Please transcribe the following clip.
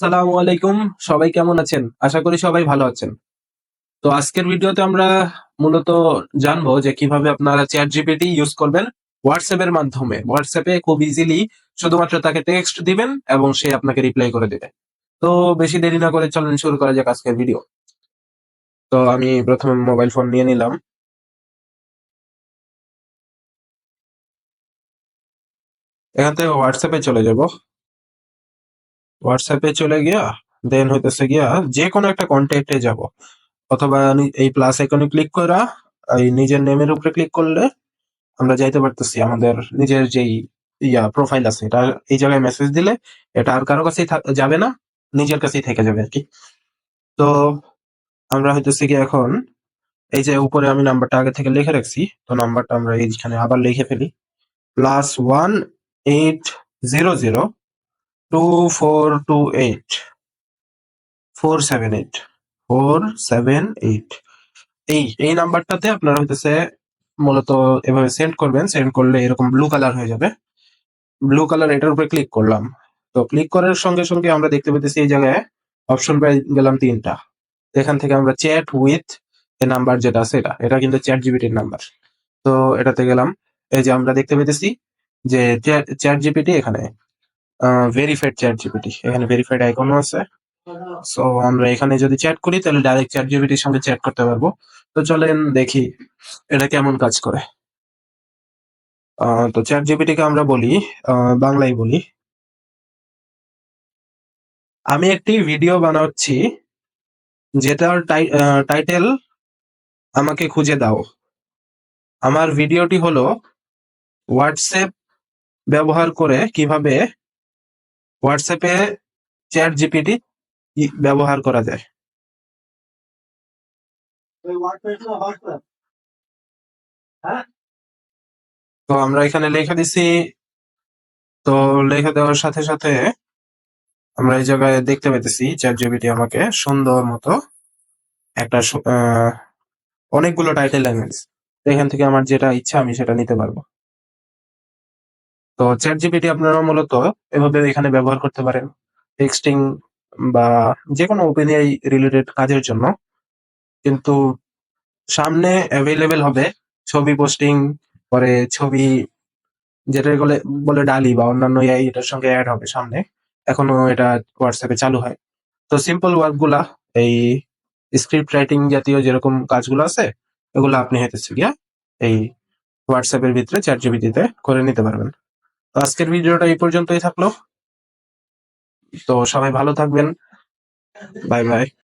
সালামু আলাইকুম। সবাই কেমন আছেন? আশা করি সবাই ভালো আছেন। তো আজকের ভিডিওতে আমরা মূলত জানব যে কীভাবে আপনারা চ্যাট জিপিটি ইউজ করবেন হোয়াটসঅ্যাপ এর মাধ্যমে। হোয়াটসঅ্যাপে খুব ইজিলি শুধুমাত্র তাকে টেক্সট দিবেন এবং সে আপনাকে রিপ্লাই করে দেবে। তো বেশি দেরি না করে চলেন শুরু করা যাক আজকের ভিডিও তো আমি প্রথমে মোবাইল ফোন নিয়ে নিলাম। এখান থেকে হোয়াটসঅ্যাপে চলে যাব। হোয়াটসঅ্যাপে চলে গিয়া দেন হইতেছে গিয়া যে কোনো একটা কন্ট্যাক্টে যাব। অথবা এই প্লাস আইকনে ক্লিক করা এই নিজের নেমের উপরে ক্লিক করলে আমরা যাইতে পারতেছি। আমাদের নিজের যেই ইয়া প্রোফাইল আছে, এটা এই জায়গায় মেসেজ দিলে এটা আর কারও কাছেই যাবে না, নিজের কাছেই থেকে যাবে আর কি তো আমরা হইতেছি কি এখন, এই যে উপরে আমি নাম্বারটা আগে থেকে লিখে রাখছি, তো নাম্বারটা আমরা এইখানে আবার লিখে ফেলি। Plus one eight zero zero two four two eight four seven eight four seven eight এই এই নাম্বারটাতে আপনারা হইতেছে মূলত এভাবে সেন্ড করবেন সেন্ড করলে এরকম ব্লু কালার হয়ে যাবে। ব্লু কালার এটার উপরে ক্লিক করলাম। তো ক্লিক করার সঙ্গে সঙ্গে আমরা দেখতে পেতেছি এই জায়গায় অপশন পেয়ে গেলাম তিনটা। এখান থেকে আমরা চ্যাট উইথ এ নাম্বার যেটা আছে এটা এটা কিন্তু চ্যাট জিপিটির নাম্বার তো এটাতে গেলাম। এই যে আমরা দেখতে পেতেছি যে চ্যাট জিপিটি এখানে। ভেরিফাইড চ্যাট জিপিটি এখানে ভেরিফাইড আইকনও আছে। সো আমরা এখানে যদি চ্যাট করি, তাহলে ডাইরেক্ট চ্যাট জিপিটির সঙ্গে চ্যাট করতে পারব। তো চলেন দেখি এটা কেমন কাজ করে। তো চ্যাট জিপিটিকে আমরা বলি বাংলায় বলি। আমি একটি ভিডিও বানাচ্ছি, যেটার টাইটেল আমাকে খুঁজে দাও। আমার ভিডিওটি হলো হোয়াটসঅ্যাপ ব্যবহার করে কীভাবে হোয়াটসঅ্যাপে চ্যাট জিপিটি ব্যবহার করা যায়। তো আমরা এখানে লেখা দিছি। তো লেখা দেওয়ার সাথে সাথে আমরা এই জায়গায় দেখতে পেতেছি চ্যাট জিপিটি আমাকে সুন্দর মতো একটা আহ, অনেকগুলো টাইটেল ল্যাঙ্গুয়েজ এখান থেকে আমার যেটা ইচ্ছা আমি সেটা নিতে পারব। তো চ্যাট জিপিটি আপনারা মূলত এভাবে এখানে ব্যবহার করতে পারেন। টেক্সটিং বা যে কোনো ওপেনআই রিলেটেড কাজের জন্য। কিন্তু সামনে অ্যাভেলেবেল হবে ছবি পোস্টিং পরে ছবি যেটা বলে বলে ডালি বা অন্যান্য এআই এটার সঙ্গে অ্যাড হবে সামনে। এখনও এটা হোয়াটসঅ্যাপে চালু হয়। তো সিম্পল ওয়ার্কগুলা এই স্ক্রিপ্ট রাইটিং জাতীয় যেরকম কাজগুলো আছে, এগুলো আপনি হইতেছে গিয়া এই হোয়াটসঅ্যাপের ভিতরে চ্যাট করে নিতে পারবেন। তো আজকের ভিডিওটা এই পর্যন্তই থাকল। তো সবাই ভালো থাকবেন। Bye bye.